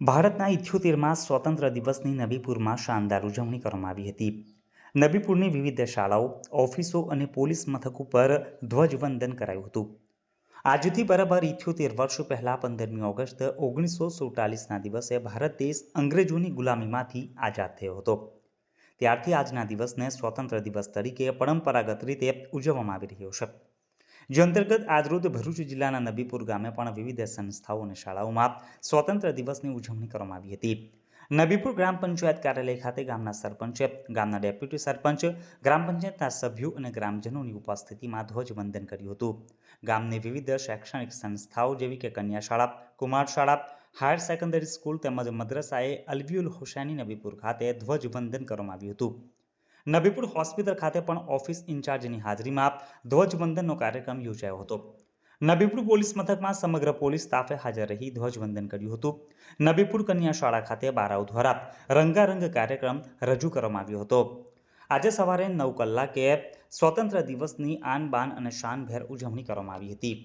ભારતના ઇથ્યોતેરમાં સ્વતંત્ર દિવસની નબીપુરમાં શાનદાર ઉજવણી કરવામાં આવી હતી. નબીપુરની વિવિધ શાળાઓ, ઓફિસો અને પોલીસ મથક ઉપર ધ્વજવંદન કરાયું હતું. આજથી બરાબર ઇથ્યોતેર વર્ષ પહેલાં પંદરમી ઓગસ્ટ ઓગણીસો સુડતાલીસના દિવસે ભારત દેશ અંગ્રેજોની ગુલામીમાંથી આઝાદ થયો હતો. ત્યારથી આજના દિવસને સ્વતંત્ર દિવસ તરીકે પરંપરાગત રીતે ઉજવવામાં આવી રહ્યો છે. જે અંતર્ગત આજરોજ ભરૂચ જિલ્લાના નબીપુર ગામે પણ વિવિધ સંસ્થાઓ અને શાળાઓમાં સ્વતંત્ર દિવસની ઉજવણી કરવામાં આવી હતી. નબીપુર ગ્રામ પંચાયત કાર્યાલય ખાતે ગામના સરપંચે, ગામના ડેપ્યુટી સરપંચ, ગ્રામ પંચાયતના સભ્યો અને ગ્રામજનોની ઉપસ્થિતિમાં ધ્વજવંદન કર્યું હતું. ગામની વિવિધ શૈક્ષણિક સંસ્થાઓ જેવી કે કન્યા શાળા કુમાર શાળા હાયર સેકન્ડરી સ્કૂલ તેમજ મદ્રસાએ અલવિયુલ હુસૈની નબીપુર ખાતે ધ્વજવંદન કરવામાં આવ્યું હતું. નબીપુર હોસ્પિટલ ખાતે પણ ઓફિસ ઇન્ચાર્જની હાજરીમાં ધ્વજવંદનનો કાર્યક્રમ યોજાયો હતો. નબીપુર પોલીસ મથકમાં સમગ્ર પોલીસ સ્ટાફે હાજર રહી ધ્વજવંદન કર્યું હતું. નબીપુર કન્યા શાળા ખાતે બારાઉ દ્વારા રંગારંગ કાર્યક્રમ રજૂ કરવામાં આવ્યો હતો. આજે સવારે નવ કલાકે સ્વતંત્ર દિવસની આન બાન અને શાનભેર ઉજવણી કરવામાં આવી હતી.